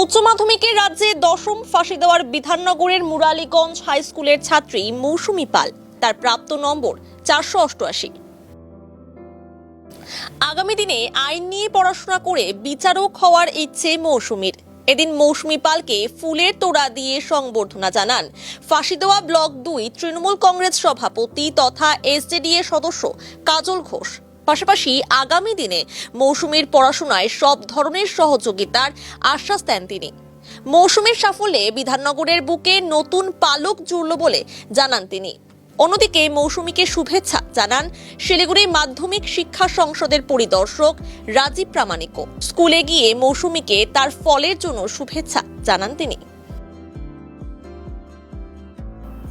উচ্চ মাধ্যমিকের রাজ্যে দশম ফাঁসি দেওয়ার বিধাননগরের মুরালীগঞ্জ হাই স্কুলের ছাত্রী মৌসুমি পাল তার প্রাপ্ত নম্বর চারশো অষ্টআশি। আগামী দিনে আইন নিয়ে পড়াশোনা করে বিচারক হওয়ার ইচ্ছে মৌসুমীর। এদিন মৌসুমি পালকে ফুলের তোড়া দিয়ে সংবর্ধনা জানান। ফাঁসি দেওয়া ব্লক দুই তৃণমূল কংগ্রেস সভাপতি তথা এসজেডিএ সদস্য কাজল ঘোষ। পাশাপাশি আগামী দিনে মৌসুমীর পড়াশোনায় সব ধরনের সহযোগিতার আশ্বাস দেন তিনি। মৌসুমীর সাফল্যে বিধাননগরের বুকে নতুন পালক জুড়ল বলে জানান তিনি। অন্যদিকে মৌসুমীকে শুভেচ্ছা জানান শিলিগুড়ি মাধ্যমিক শিক্ষা সংসদের পরিদর্শক রাজীব প্রামাণিকও। স্কুলে গিয়ে মৌসুমীকে তার ফলের জন্য শুভেচ্ছা জানান তিনি।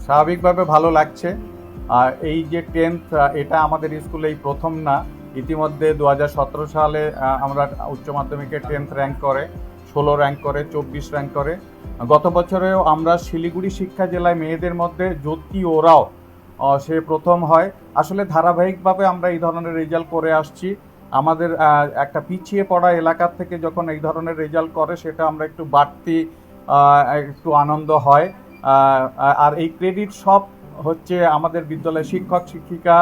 স্বাভাবিকভাবে ভালো লাগছে। আর এই যে টেন্থ এটা আমাদের স্কুলে এই প্রথম না। ইতিমধ্যে দু হাজার সতেরো সালে আমরা উচ্চ মাধ্যমিকে টেন্থ র্যাঙ্ক করে, ষোলো র্যাঙ্ক করে, চব্বিশ র্যাঙ্ক করে। গত বছরেও আমরা শিলিগুড়ি শিক্ষা জেলায় মেয়েদের মধ্যে জ্যোতি ওরাও সে প্রথম হয়। আসলে ধারাবাহিকভাবে আমরা এই ধরনের রেজাল্ট করে আসছি। আমাদের একটা পিছিয়ে পড়া এলাকার থেকে যখন এই ধরনের রেজাল্ট করে, সেটা আমরা একটু বাড়তি একটু আনন্দ হয়। আর এই ক্রেডিট সব হচ্ছে আমাদের বিদ্যালয়ের শিক্ষক, শিক্ষিকা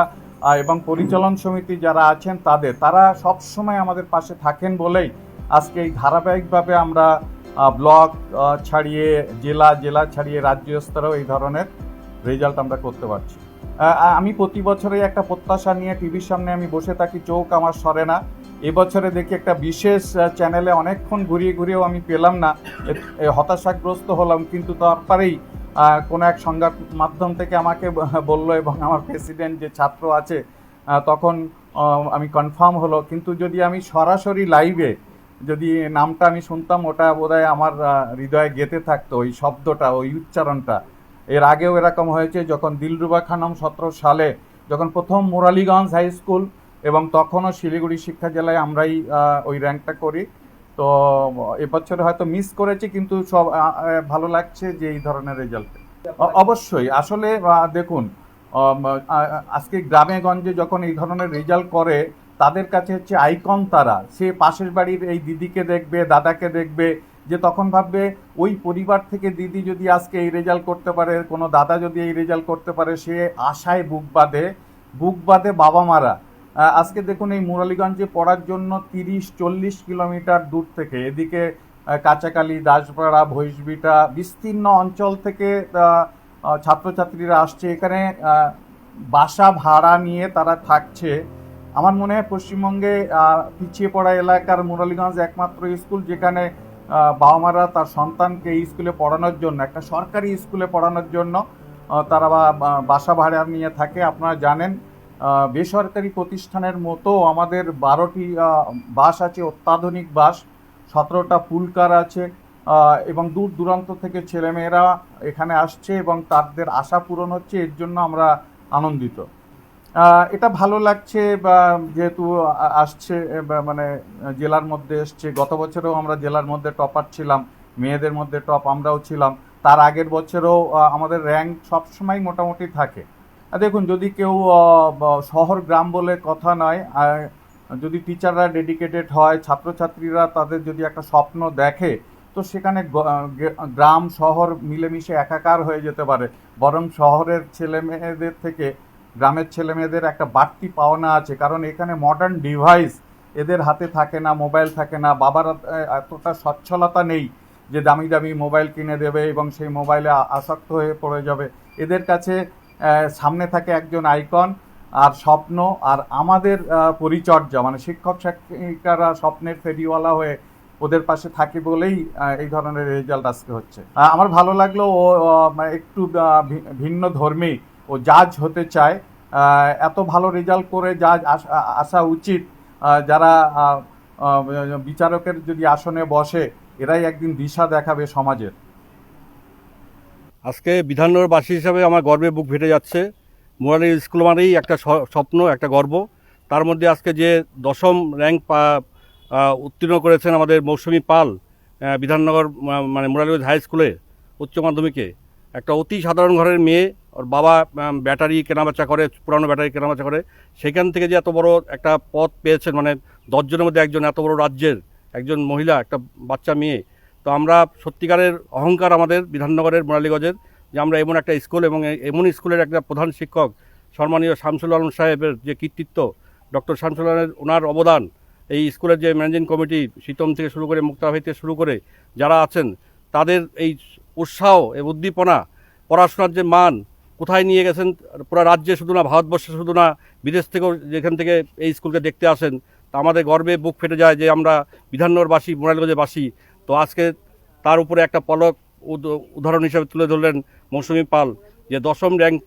এবং পরিচালন সমিতি যারা আছেন তাদের, তারা সব সময় আমাদের পাশে থাকেন বলেই আজকে এই ধারাবাহিকভাবে আমরা ব্লক ছাড়িয়ে জেলা জেলা ছাড়িয়ে রাজ্য স্তরেও এই ধরনের রেজাল্ট আমরা করতে পারছি। আমি প্রতি বছরই একটা প্রত্যাশা নিয়ে টিভির সামনে আমি বসে থাকি, চোখ আমার সরে না। এবছরে দেখি একটা বিশেষ চ্যানেলে অনেকক্ষণ ঘুরিয়ে ঘুরিয়েও আমি পেলাম না। হতাশাগ্রস্ত হলাম, কিন্তু তারপরেই কোনো এক সংবাদ মাধ্যম থেকে আমাকে বলল এবং আমার প্রেসিডেন্ট যে ছাত্র আছে তখন আমি কনফার্ম হলো। কিন্তু যদি আমি সরাসরি লাইভে যদি নামটা আমি শুনতাম, ওটা বোধহয় আমার হৃদয়ে গেঁথে থাকতো ওই শব্দটা, ওই উচ্চারণটা। এর আগেও এরকম হয়েছে, যখন দিলরুবা খানম সতেরো সালে যখন প্রথম মুরালীগঞ্জ হাই স্কুল এবং তখনও শিলিগুড়ি শিক্ষা জেলায় আমরাই ওই র্যাঙ্কটা করি তো এবছরে হয়তো মিস করেছি, কিন্তু সব ভালো লাগছে যে এই ধরনের রেজাল্ট অবশ্যই, আসলে দেখুন আজকে গ্রামে গঞ্জে যখন এই ধরনের রেজাল্ট করে, তাদের কাছে হচ্ছে আইকন তারা। সে পাশের বাড়ির এই দিদিকে দেখবে, দাদাকে দেখবে, যে তখন ভাববে, ওই পরিবার থেকে দিদি যদি আজকে এই রেজাল্ট করতে পারে, কোনো দাদা যদি এই রেজাল্ট করতে পারে, সে আশায় বুক বাঁধে বুক বাঁধে বাবা মারা আজকে দেখুন এই মুরালীগঞ্জে পড়ার জন্য তিরিশ, চল্লিশ কিলোমিটার দূর থেকে এদিকে কাঁচাকালি, দাসপাড়া ভৈসবিটা বিস্তীর্ণ অঞ্চল থেকে ছাত্রছাত্রীরা আসছে। এখানে বাসা ভাড়া নিয়ে তারা থাকছে। আমার মনে হয় পশ্চিমবঙ্গে পিছিয়ে পড়া এলাকার মুরালীগঞ্জ একমাত্র স্কুল যেখানে বাবা মারা তার সন্তানকে এই স্কুলে পড়ানোর জন্য, একটা সরকারি স্কুলে পড়ানোর জন্য তারা বাসা ভাড়া নিয়ে থাকে। আপনারা জানেন বেসরকারি প্রতিষ্ঠানের মতো আমাদের বারোটি বাস আছে, অত্যাধুনিক বাস। সতেরোটা পুলকার আছে এবং দূর দূরান্ত থেকে ছেলেমেয়েরা এখানে আসছে এবং তাদের আশা পূরণ হচ্ছে, এর জন্য আমরা আনন্দিত। এটা ভালো লাগছে, বা যেহেতু আসছে মানে জেলার মধ্যে এসছে, গত বছরেও আমরা জেলার মধ্যে টপার ছিলাম, মেয়েদের মধ্যে টপ আমরাও ছিলাম। তার আগের বছরেও আমাদের র্যাঙ্ক সবসময় মোটামুটি থাকে। দেখুন যদি কেউ শহর গ্রাম বলে কথা নয় আহ, যদি টিচাররা ডেডিকেটেড হয় ছাত্রছাত্রীরা তাদের যদি একটা স্বপ্ন দেখে তো সেখানে গ্রাম শহর মিলেমিশে একাকার হয়ে যেতে পারে। বরং শহরের ছেলে মেয়েদের থেকে গ্রামের ছেলে মেয়েদের একটা বাড়তি পাওনা আছে। কারণ এখানে মডার্ন ডিভাইস এদের হাতে থাকে না মোবাইল থাকে না। বাবার এতটা সচ্ছলতা নেই যে দামি দামি মোবাইল কিনে দেবে এবং সেই মোবাইলে আসক্ত হয়ে পড়ে যাবে। এদের কাছে সামনে থাকে একজন আইকন আর স্বপ্ন আর আমাদের পরিচর্যা মানে শিক্ষক শিক্ষিকারা স্বপ্নের ফেরিওয়ালা হয়ে ওদের পাশে থাকে বলেই এই ধরনের রেজাল্ট আজকে হচ্ছে। আমার ভালো লাগল ও মানে একটু ভিন্ন ধর্মী ও জাজ হতে চায়। এত ভালো রেজাল্ট করে জাজ আস- উচিত। যারা বিচারকের যদি আসনে বসে, এরাই একদিন দিশা দেখাবে সমাজের। আজকে বিধাননগরবাসী হিসাবে আমার গর্বে বুক ফেটে যাচ্ছে। মোরালি স্কুল মানেই একটা স্বপ্ন, একটা গর্ব। তার মধ্যে আজকে যে দশম র্যাঙ্ক উত্তীর্ণ করেছেন আমাদের মৌসুমী পাল বিধাননগর মানে মোরালিগঞ্জ হাই স্কুলে উচ্চ মাধ্যমিকে। একটা অতি সাধারণ ঘরের মেয়ে, ওর বাবা ব্যাটারি কেনাবেচা করে, পুরানো ব্যাটারি কেনাবেচা করে। সেখান থেকে যে এত বড় একটা পথ পেয়েছেন মানে দশজনের মধ্যে একজন এত বড় রাজ্যের, একজন মহিলা, একটা বাচ্চা মেয়ে তো আমরা সত্যিকারের অহংকার আমাদের বিধাননগরের মুরালীগঞ্জের যে আমরা এমন একটা স্কুল এবং এমন স্কুলের একটা প্রধান শিক্ষক সম্মানীয় শামসুল আলম সাহেবের যে কৃতিত্ব, ডক্টর শামসুল আলমের ওনার অবদান, এই স্কুলের যে ম্যানেজিং কমিটি শীতম থেকে শুরু করে মুক্তা ভাই থেকে শুরু করে যারা আছেন, তাদের এই উৎসাহ এবং উদ্দীপনা, পড়াশোনার যে মান, কোথায় নিয়ে গেছেন, পুরো রাজ্যে শুধু না, ভারতবর্ষে শুধু না, বিদেশ থেকেও যেখান থেকে এই স্কুলকে দেখতে আসেন, তা আমাদের গর্বে বুক ফেটে যায় যে আমরা বিধাননগরবাসী, মোরালগঞ্জেবাসী তো আজকে তার উপরে একটা পলক উদ- উদাহরণ হিসেবে তুলে ধরলেন মৌসুমী পাল, যে দশম র্যাঙ্ক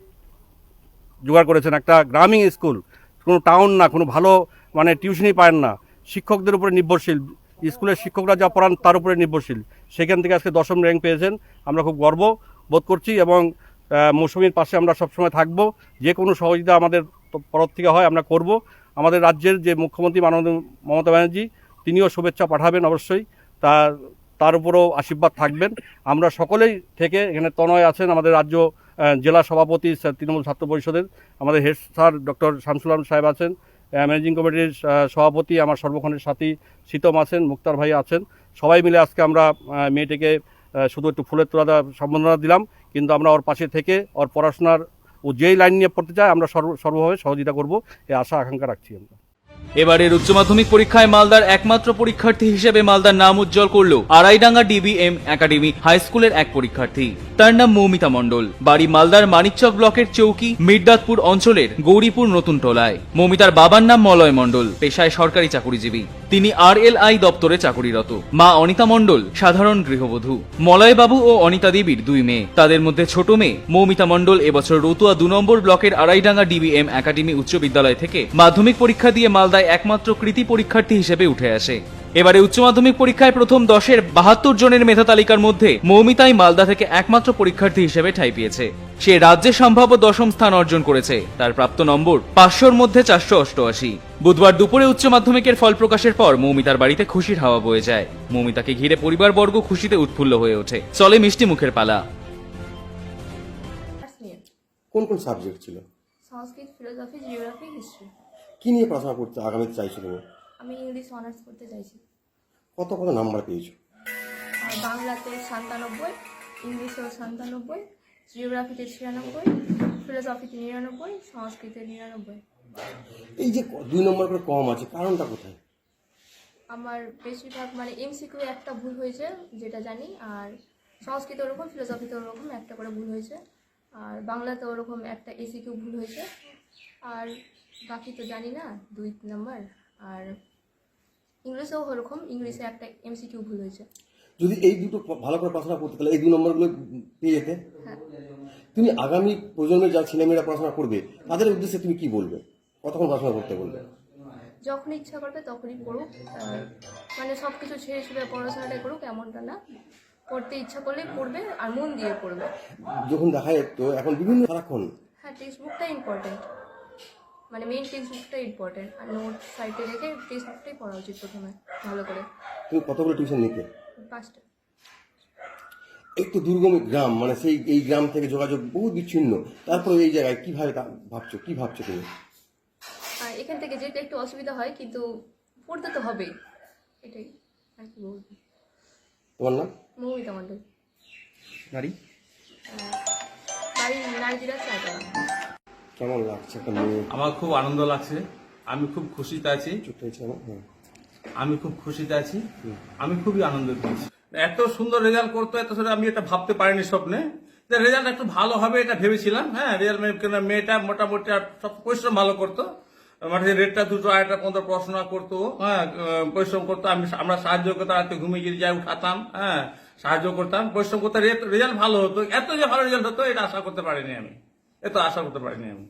জোগাড় করেছেন একটা গ্রামীণ স্কুল। কোনো টাউন না, কোনো ভালো মানে টিউশনই পায় না। শিক্ষকদের উপরে নির্ভরশীল। স্কুলের শিক্ষকরা যা পড়ান তার উপরে নির্ভরশীল। সেখান থেকে আজকে দশম র্যাঙ্ক পেয়েছেন। আমরা খুব গর্ব বোধ করছি এবং মৌসুমীর পাশে আমরা সবসময় থাকব। যে কোনো সহযোগিতা আমাদের তরফ থেকে হয়, আমরা করব। আমাদের রাজ্যের যে মুখ্যমন্ত্রী মাননীয় মমতা ব্যানার্জি, তিনিও শুভেচ্ছা পাঠাবেন অবশ্যই। তার তার উপরও আশীর্বাদ থাকবেন। আমরা সকলেই থেকে এখানে তনয় আছেন, আমাদের রাজ্য জেলা সভাপতি তৃণমূল ছাত্র পরিষদের। আমাদের head sir doctor Shamsul Alam সাহেব আছেন ম্যানেজিং কমিটির সভাপতি, আমার সর্বক্ষণের সাথী শীতম আছেন, মুক্তার ভাই আছেন। সবাই মিলে আজকে আমরা মেয়েটিকে শুধু একটু ফুলের তোলা সম্বর্ধনা দিলাম, কিন্তু আমরা ওর পাশে থেকে ওর পড়াশোনার ও যেই লাইন নিয়ে পড়তে চায়, আমরা সর্ব, সর্বভাবে সহযোগিতা করব এই আশা, আকাঙ্ক্ষা রাখছি আমরা। এবারের উচ্চ মাধ্যমিক পরীক্ষায় মালদার একমাত্র পরীক্ষার্থী হিসেবে মালদার নাম উজ্জ্বল করল আড়াইডাঙ্গা ডিবিএম একাডেমি হাই স্কুলের এক পরীক্ষার্থী। তার নাম মৌমিতা মণ্ডল। বাড়ি মালদার মানিকচক ব্লকের চৌকি, মির্দাতপুর অঞ্চলের গৌরীপুর নতুন টলায়। মৌমিতার বাবার নাম মলয় মণ্ডল, পেশায় সরকারি চাকুরিজীবী। তিনি আর এল আই দপ্তরে চাকরিরত। মা অনিতা মণ্ডল, সাধারণ গৃহবধূ। মলয়বাবু ও অনিতা দেবীর দুই মেয়ে। তাদের মধ্যে ছোট মেয়ে, মৌমিতা মণ্ডল, এবছর রতুয়া দু নম্বর ব্লকের আড়াইডাঙ্গা ডিবিএম একাডেমি উচ্চ বিদ্যালয় থেকে মাধ্যমিক পরীক্ষা দিয়ে মালদায় একমাত্র কৃতি পরীক্ষার্থী হিসেবে উঠে আসে। এবারে উচ্চ মাধ্যমিক পরীক্ষায় প্রথম দশের বাহাত্তর জনের মেধা তালিকার মধ্যে মৌমিতাই মালদা থেকে একমাত্র পরীক্ষার্থী হিসেবে ঠাঁই পেয়েছে। সে রাজ্যে সম্ভাব্য দশম স্থান অর্জন করেছে। তার প্রাপ্ত নম্বর পাঁচশোর মধ্যে চারশো অষ্টআশি। বুধবার দুপুরে উচ্চ মাধ্যমিকের ফল প্রকাশের পর মৌমিতার বাড়িতে খুশির হাওয়া বয়ে যায়। মৌমিতাকে ঘিরে পরিবারবর্গ খুশিতে উৎফুল্ল হয়ে ওঠে। চলে মিষ্টি মুখের পালা। কোন কোন সাবজেক্ট ছিল? Sanskrit philosophy geography history. কি নিয়ে পড়াশোনা করতে আগামীতে চাইছো তুমি আমি ইংলিশ অনার্স করতে চাইছি। কত কত নাম্বার পেয়েছ? আর বাংলাতে সাতানব্বই ইংলিশেও সাতানব্বই জিওগ্রাফিতে ছিয়ানব্বই ফিলোসফিতে নিরানব্বই সংস্কৃতে নিরানব্বই। এই যে দুই নম্বর করে কম আছে কারণটা কোথায়? আমার বেশিরভাগ মানে এমসিকিউ একটা ভুল হয়েছে যেটা জানি আর সংস্কৃত ওরকম ফিলোসফিতে ওরকম একটা করে ভুল হয়েছে আর বাংলাতে ওরকম একটা এসিকিউ ভুল হয়েছে আর বাকি তো জানি না দুই নম্বর আর ইংলিশেও ওরকম ইংলিশে একটা এমসিকিউ ভুল হয়েছে। যদি এই দুটো ভালো করে পড়াশোনা করতে তাহলে এই দুই নম্বরগুলো পেয়ে যেতে। হ্যাঁ। তুমি আগামী প্রজন্মের যা ছেলেমেয়েরা পড়াশোনা করবে তাদের উদ্দেশ্যে তুমি কি বলবে? কতক্ষণ পড়াশোনা করতে বলবে? যখন ইচ্ছা করবে তখনই পড়ুক মানে সব কিছু ছেড়ে ছুড়ে পড়াশোনাটাই করুক এমনটা না। পড়তে ইচ্ছা করলেই পড়বে আর মন দিয়ে পড়বে। যখন দেখা যেত এখন বিভিন্ন সারাক্ষণ হ্যাঁ টেক্সট বুকটা ইম্পর্টেন্ট মানে মেইন টেক্সট বুকটাই ইম্পর্টেন্ট আর নোট সাইডে রেখে টেক্সট বুকটাই পড়া উচিত প্রথমে ভালো করে। তুমি কতগুলো টিউশন নিতে? পাঁচটা। একটু দুর্গম গ্রাম মানে সেই এই গ্রাম থেকে যোগাযোগ বহু বিচ্ছিন্ন। তারপরে এই জায়গায় কীভাবে ভাবছ কি ভাবছ তুমি? আর এখান থেকে যেতে একটু অসুবিধা হয় কিন্তু পড়তে তো হবেই এটাই আর কি বলব। তোমার নাম? মৌমিতা মণ্ডল। নারী আহ, বাড়ি নারজিরা চাইতলা কেমন লাগছে একটা মেয়ে আমার খুব আনন্দ লাগছে। আমি খুব খুশিতে আছি। চুপ হয়েছে আমার হ্যাঁ। আমি খুব খুশিতে আছি। আমি খুবই আনন্দ পেয়েছি এত সুন্দর রেজাল্ট করতো এত সুন্দর আমি এটা ভাবতে পারিনি স্বপ্নে। যে রেজাল্ট একটু ভালো হবে এটা ভেবেছিলাম হ্যাঁ রেজাল্ট মেয়েটা মোটামুটি আর সব পরিশ্রম ভালো করতো। মানে রেটটা দুটো আড়াইটা পর্যন্ত পড়াশোনা করতো হ্যাঁ পরিশ্রম করতো আমি আমরা সাহায্য করতাম রাতে ঘুমিয়ে গিয়ে যাই উঠাতাম হ্যাঁ সাহায্য করতাম পরিশ্রম করতে রেজাল্ট ভালো হতো। এত যে ভালো রেজাল্ট হতো এটা আশা করতে পারিনি আমি। এত আশা করতে পারিনি আমি।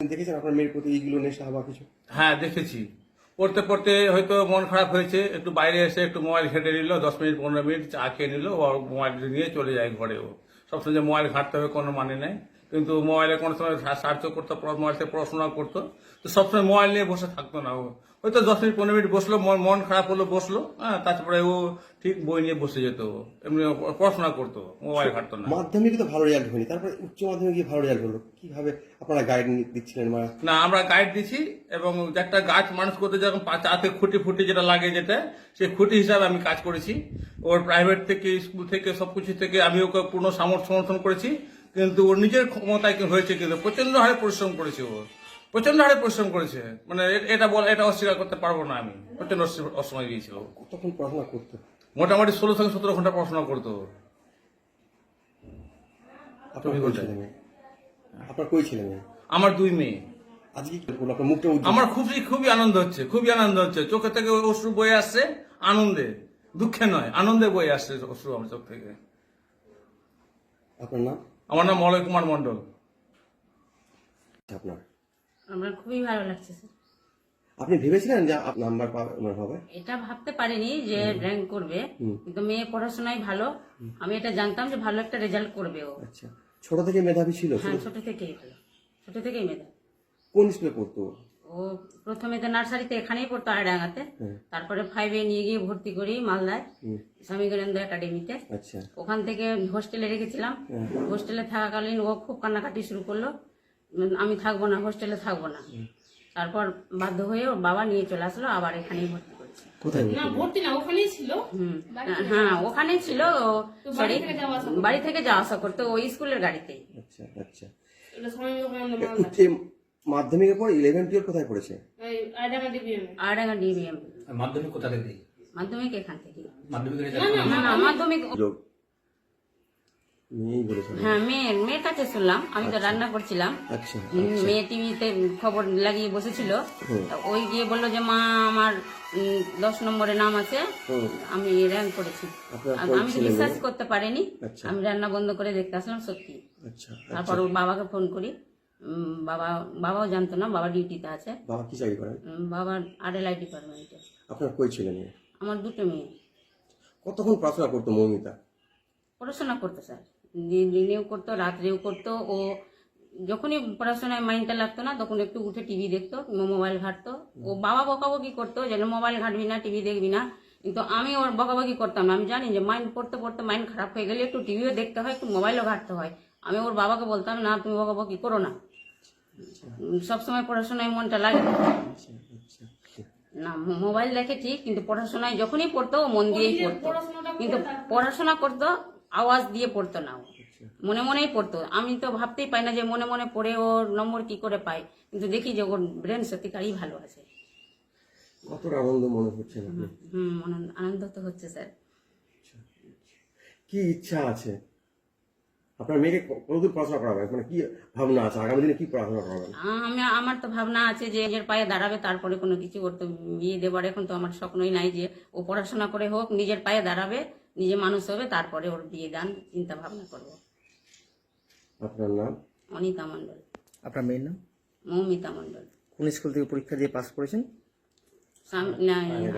দেখেছেন আপনার মেয়ের প্রতি এইগুলো নেশা বা কিছু? হ্যাঁ দেখেছি। পড়তে পড়তে হয়তো মন খারাপ হয়েছে একটু বাইরে এসে একটু মোবাইল ঘেটে নিল দশ মিনিট পনেরো মিনিট চা খেয়ে নিল মোবাইল নিয়ে চলে যায় ঘরে ও। সবসময় যে মোবাইল ঘাটতে হবে কোনো মানে নেই। কিন্তু মোবাইলে কোনো সময় সার্চ করতো মোবাইল থেকে পড়াশোনা করতো। তো সবসময় মোবাইল নিয়ে বসে থাকতো না ও। ওই তো দশ মিনিট পনেরো মিনিট বসল মন খারাপ হলো বসল হ্যাঁ তারপরে ও ঠিক বই নিয়ে বসে যেত। এমনি পড়াশোনা করতো মোবাইল ঘাটতো না। মাধ্যমিকে তো ভালো রেজাল্ট হয়নি তারপরে উচ্চ মাধ্যমিকে ভালো রেজাল্ট হলো। কীভাবে আপনারা গাইড দিচ্ছিলেন না আমরা গাইড দিছি এবং একটা গাছ মানুষ করতে যখন চাতে খুঁটি ফুটি যেটা লাগে যেটা সেই খুঁটি হিসাবে আমি কাজ করেছি। ওর প্রাইভেট থেকে স্কুল থেকে সবকিছু থেকে আমি ওকে পূর্ণ সমর্থন করেছি। কিন্তু ওর নিজের ক্ষমতায় কি হয়েছে কিন্তু প্রচণ্ড হারে পরিশ্রম করেছে ও। প্রচণ্ড হারে পরিশ্রম করেছে। মানে এটা বল এটা অস্বীকার করতে পারব না আমি। প্রচণ্ড অসময় দিয়েছিল। কতক্ষণ পড়াশোনা করতো? মোটামুটি ষোলো থেকে সতেরো ঘণ্টা পড়াশোনা করতো। আপনার কই ছেলে মেয়ে আমার দুই মেয়ে। আজকে আপনার মুখটা আমার খুবই খুবই আনন্দ হচ্ছে খুবই আনন্দ হচ্ছে। চোখে থেকে অশ্রু বয়ে আসছে আনন্দে। দুঃখে নয় আনন্দে বয়ে আসছে অশ্রু আমার চোখ থেকে। আপনার নাম? আমার নাম মলয় কুমার মন্ডল আপনার? আমার খুবই ভালো লাগছে স্যার। আপনি ভেবেছিলেন যে নাম্বার হবে? এটা ভাবতে পারিনি যে র্যাঙ্ক করবে কিন্তু মেয়ে পড়াশোনায় ভালো। আমি এটা জানতাম যে ভালো একটা রেজাল্ট করবে ও। আচ্ছা। ছোট থেকে মেধাবী ছিল হ্যাঁ ছোট থেকেই ভালো। ছোট থেকেই মেধা কোন স্কুলে পড়তো ও? ও প্রথমে তো নার্সারিতে এখানেই পড়তো আড়াঙ্গাতে তারপরে ফাইভে নিয়ে গিয়ে ভর্তি করি মালদায় স্বামী গণেন্দ্র একাডেমিতে আচ্ছা। ওখান থেকে হোস্টেলে রেখেছিলাম। হোস্টেলে থাকাকালীন ও খুব কান্নাকাটি শুরু করল। আমি থাকব না হোস্টেলে থাকব না। তারপর বাধ্য হয়ে ওর বাবা নিয়ে চলে আসলো আবার এখানেই ভর্তি করেছে। কোথায় পড়তো? না ভর্তি না ওখানেই ছিল। হুম, হ্যাঁ ওখানে ছিল sorry, বাড়ি থেকে যাওয়া আসা করতো? ওই স্কুলের গাড়িতেই আচ্ছা আচ্ছা। মাধ্যমিকের পর ইলেভেন টুয়েলভ কোথায় পড়েছে? আড়াঙ্গা ডিবিএম মাধ্যমিক কোথা থেকে? মাধ্যমিক এখান থেকে। মাধ্যমিক না না মাধ্যমিক যোগ মেয়েই হ্যাঁ মেয়ের মেয়ের কাছে শুনলাম আমি তো রান্না করছিলাম। আচ্ছা মেয়ে টিভিতে খবর লাগিয়ে বসেছিল। ওই গিয়ে বলল যে মা আমার দশ নম্বরে নাম আছে। আমি র্যাঙ্ক করেছি। আমি তো বিশ্বাস করতে পারিনি। আচ্ছা। আমি রান্না বন্ধ করে দেখতে আসলাম সত্যি। আচ্ছা তারপর ওর বাবাকে ফোন করি। বাবা বাবাও জানতো না বাবা ডিউটিতে আছে। বাবা কি চাকরি করেন? উম, বাবার আরএলআই ডিপার্টমেন্টে আপনার কই আমার দুটো মেয়ে। কতক্ষণ পড়াশোনা করতো মৌমিতা? পড়াশোনা করতো স্যার দিন- দিনেও করতো, রাত্রেও করতো। ও যখনই পড়াশোনায় মাইন্ডটা লাগতো না, তখন একটু উঠে টিভি দেখতো মোবাইল ঘাঁটতো। ও বাবা বকাবকি করতো, যেন মোবাইল ঘাঁটবি না টিভি দেখবি না। কিন্তু আমি ওর বকাবকি করতাম না। আমি জানি যে মাইন্ড পড়তে পড়তে মাইন্ড খারাপ হয়ে গেলে একটু টিভিও দেখতে হয়, একটু মোবাইলও ঘাঁটতে হয়। আমি ওর বাবাকে বলতাম, না, তুমি বকাবকি করো না। সবসময় পড়াশোনায় মনটা লাগে। না। না মোবাইল দেখে ঠিক, কিন্তু পড়াশোনায় যখনই পড়তো, ও মন দিয়েই পড়তো। কিন্তু পড়াশোনা করতো আওয়াজ দিয়ে পড়তো না মনে মনেই পড়তো। আমি তো ভাবতেই পাই না যে মনে মনে পড়ে ওর নম্বর কি করে পায়। কিন্তু দেখি যে ওর ব্রেন সত্যিকারই ভালো আছে। কতটা আনন্দ মনে হচ্ছে হুম আনন্দ- আনন্দ তো হচ্ছে স্যার। কি ইচ্ছা আছে? আপনার মেয়েকে কতদূর পড়াশোনা করাবেন? মানে কি ভাবনা আছে? আগামী দিনে কি পড়াশোনা করাবেন? আমি আমার তো ভাবনা আছে যে নিজের পায়ে দাঁড়াবে তারপরে কোনো কিছু ওর তো বিয়ে দেবার এখন তো আমার স্বপ্নই নাই যে ও পড়াশোনা করে হোক নিজের পায়ে দাঁড়াবে নিজে মানুষ হবে তারপরে ওর বিয়ে দান চিন্তা ভাবনা করব। আপনার নাম? অনিতা মণ্ডল। আপনার মেয়ের নাম? মৌমিতা মণ্ডল। কোন স্কুল থেকে পরীক্ষা দিয়ে পাস করেছেন?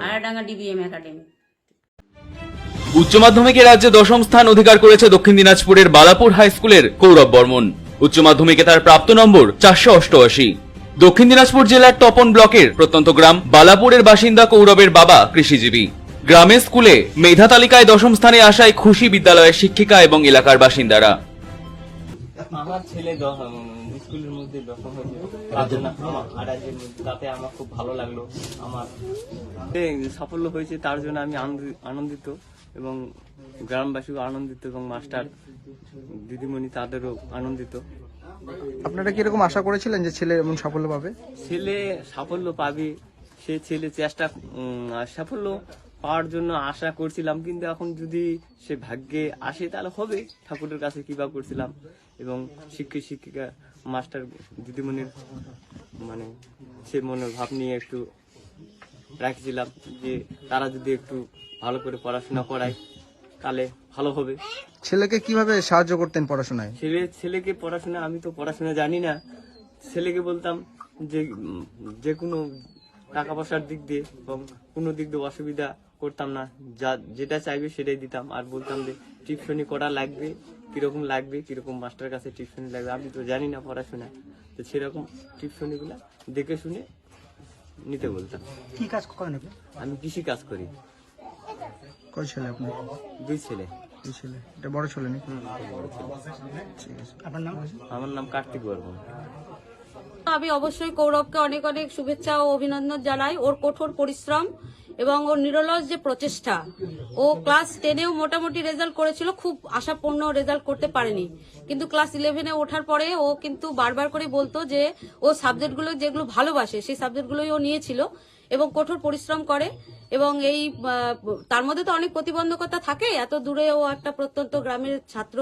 Ayardanga DBM academy. উচ্চ মাধ্যমিকে রাজ্যে দশম স্থান অধিকার করেছে দক্ষিণ দিনাজপুরের বালাপুর হাই স্কুলের কৌরব বর্মন। উচ্চ মাধ্যমিকে তার প্রাপ্ত নম্বর চারশো অষ্টআশি। দক্ষিণ দিনাজপুর জেলার তপন ব্লকের প্রত্যন্ত গ্রাম বালাপুরের বাসিন্দা কৌরবের বাবা কৃষিজীবী। গ্রামের স্কুলে মেধা তালিকায় দশম স্থানে আসায় খুশি বিদ্যালয়ের শিক্ষিকা এবং এলাকার বাসিন্দারা। আমার ছেলে স্কুলের মধ্যে দশম হয়েছে। মধ্যে তাতে আমার খুব ভালো লাগল। আমার সাফল্য হয়েছে তার জন্য আমি আনন্দি- আনন্দিত এবং গ্রামবাসীও আনন্দিত এবং মাস্টার দিদিমণি তাদেরও আনন্দিত। আপনারা কি এরকম আশা করেছিলেন যে ছেলে এমন সাফল্য পাবে? ছেলে সাফল্য পাবে সে ছেলে চেষ্টা সাফল্য পাওয়ার জন্য আশা করছিলাম কিন্তু এখন যদি সে ভাগ্যে আসে তাহলে হবে। ঠাকুরের কাছে কিবা করছিলাম এবং শিক্ষক শিক্ষিকা মাস্টার দিদিমণির মানে সে মনের ভাব নিয়ে একটু রাখছিলাম যে তারা যদি একটু ভালো করে পড়াশোনা করায় তাহলে ভালো হবে। ছেলেকে কীভাবে সাহায্য করতেন পড়াশোনায়? ছেলে ছেলেকে পড়াশোনা আমি তো পড়াশোনা জানি না। ছেলেকে বলতাম যে যে কোনো টাকা পয়সার দিক দিয়ে এবং কোনো দিক দিয়ে অসুবিধা করতাম না। যা যেটা চাইবে সেটাই দিতাম। আর বলতাম যে টিউশনি করা লাগবে কীরকম লাগবে কীরকম মাস্টার কাছে টিউশনি লাগবে আমি তো জানি না পড়াশোনা। তো সেরকম টিউশনিগুলো দেখে শুনে নিতে বলতাম। কি কাজ করেন আপনি? আমি কৃষি কাজ করি। কয় ছেলে আপনার? দুই ছেলে। দুই ছেলে। এটা বড় ছেলে নাকি? ঠিক আছে। আপনার নাম? আমার নাম কার্তিক বর্মন। আমি অবশ্যই কৌরবকে অনেক অনেক শুভেচ্ছা ও অভিনন্দন জানাই। ওর কঠোর পরিশ্রম এবং ওর নিরলস যে প্রচেষ্টা, ও ক্লাস টেনেও মোটামুটি রেজাল্ট করেছিল, খুব আশাপূর্ণ রেজাল্ট করতে পারেনি। কিন্তু ক্লাস ইলেভেনে ওঠার পরে ও কিন্তু বারবার করে বলতো যে, ও সাবজেক্টগুলো যেগুলো ভালোবাসে, সেই সাবজেক্টগুলোই ও নিয়েছিল এবং কঠোর পরিশ্রম করে। এবং এই তার মধ্যে তো অনেক প্রতিবন্ধকতা থাকে, এত দূরে ও একটা প্রত্যন্ত গ্রামের ছাত্র।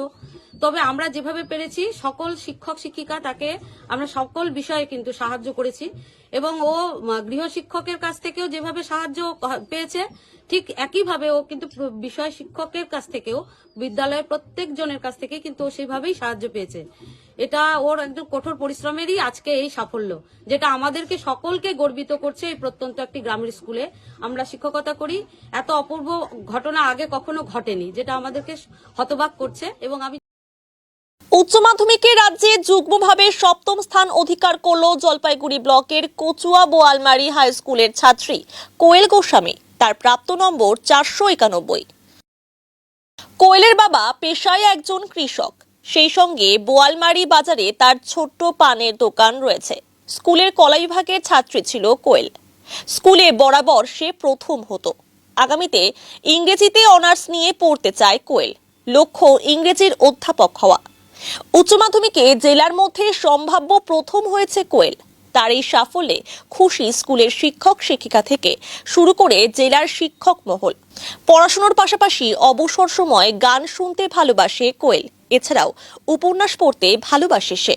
তবে আমরা যেভাবে পেরেছি, সকল শিক্ষক, শিক্ষিকা তাকে আমরা সকল বিষয়ে কিন্তু সাহায্য করেছি। এবং ও গৃহ শিক্ষকের কাছ থেকেও যেভাবে সাহায্য পেয়েছে, ঠিক একইভাবে ও কিন্তু বিষয় শিক্ষকের কাছ থেকেও, বিদ্যালয়ের প্রত্যেক জনের কাছ থেকে কিন্তু ও সেইভাবেই সাহায্য পেয়েছে। এটা ওর একদম কঠোর পরিশ্রমেরই আজকে এই সাফল্য, যেটা আমাদেরকে সকলকে গর্বিত করছে এই প্রত্যন্ত একটি গ্রামের স্কুলে। আমরা শিক্ষকতা করি, এত অপূর্ব ঘটনা আগে কখনো ঘটেনি, যেটা আমাদেরকে হতবাক করছে এবং আমি উচ্চ মাধ্যমিকে রাজ্যে যুগ্মভাবে সপ্তম স্থান অধিকার করল জলপাইগুড়ি ব্লকের কচুয়া বোয়ালমারি হাই স্কুলের ছাত্রী কোয়েল গোস্বামী। তার প্রাপ্ত নম্বর চারশো একানব্বই। কোয়েলের বাবা পেশায় একজন কৃষক। সেই সঙ্গে বোয়ালমারি বাজারে তার ছোট্ট পানের দোকান রয়েছে। স্কুলের কলা বিভাগের ছাত্রী ছিল কোয়েল। স্কুলে বরাবর সে প্রথম হতো। আগামীতে ইংরেজিতে অনার্স নিয়ে পড়তে চায় কোয়েল। লক্ষ্য, ইংরেজির অধ্যাপক হওয়া। উচ্চ মাধ্যমিকে জেলার মধ্যে সম্ভাব্য প্রথম হয়েছে কোয়েল। তার এই সাফল্যে খুশি স্কুলের শিক্ষক শিক্ষিকা থেকে শুরু করে জেলার শিক্ষক মহল। পড়াশোনার পাশাপাশি অবসর সময় গান শুনতে ভালোবাসে কোয়েল। এছাড়াও উপন্যাস পড়তে ভালোবাসে সে।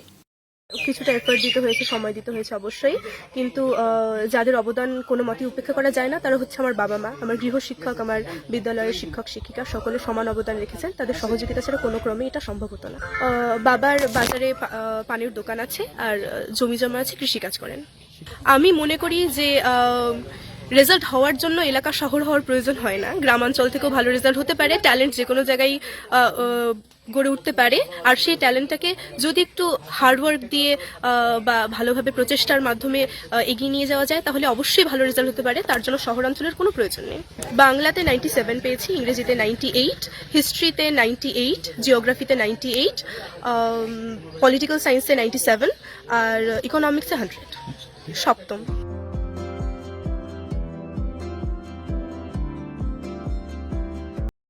কিছুটা এফোর্ট দিতে হয়েছে, সময় দিতে হয়েছে অবশ্যই। কিন্তু যাদের অবদান কোনো মতেই উপেক্ষা করা যায় না, তারা হচ্ছে আমার বাবা মা। আমার গৃহ শিক্ষক, আমার বিদ্যালয়ের শিক্ষক, শিক্ষিকা, সকলে সমান অবদান রেখেছেন। তাদের সহযোগিতা ছাড়া কোনো ক্রমে এটা সম্ভব হতো না। বাবার বাজারে পানির দোকান আছে, আর জমি জমা আছে, কৃষিকাজ করেন। আমি মনে করি যে রেজাল্ট হওয়ার জন্য এলাকা শহর হওয়ার প্রয়োজন হয় না। গ্রামাঞ্চল থেকেও ভালো রেজাল্ট হতে পারে, ট্যালেন্ট যে কোনো জায়গায় গড়ে উঠতে পারে। আর সেই ট্যালেন্টটাকে যদি একটু হার্ডওয়ার্ক দিয়ে বা ভালোভাবে প্রচেষ্টার মাধ্যমে এগিয়ে নিয়ে যাওয়া যায়, তাহলে অবশ্যই ভালো রেজাল্ট হতে পারে। তার জন্য শহরাঞ্চলের কোনো প্রয়োজন নেই। বাংলাতে নাইনটি সেভেন পেয়েছি, ইংরেজিতে নাইনটি এইট হিস্ট্রিতে নাইনটি এইট জিওগ্রাফিতে নাইনটি এইট পলিটিক্যাল সায়েন্সে নাইনটি সেভেন আর ইকোনমিক্সে হান্ড্রেড সপ্তম।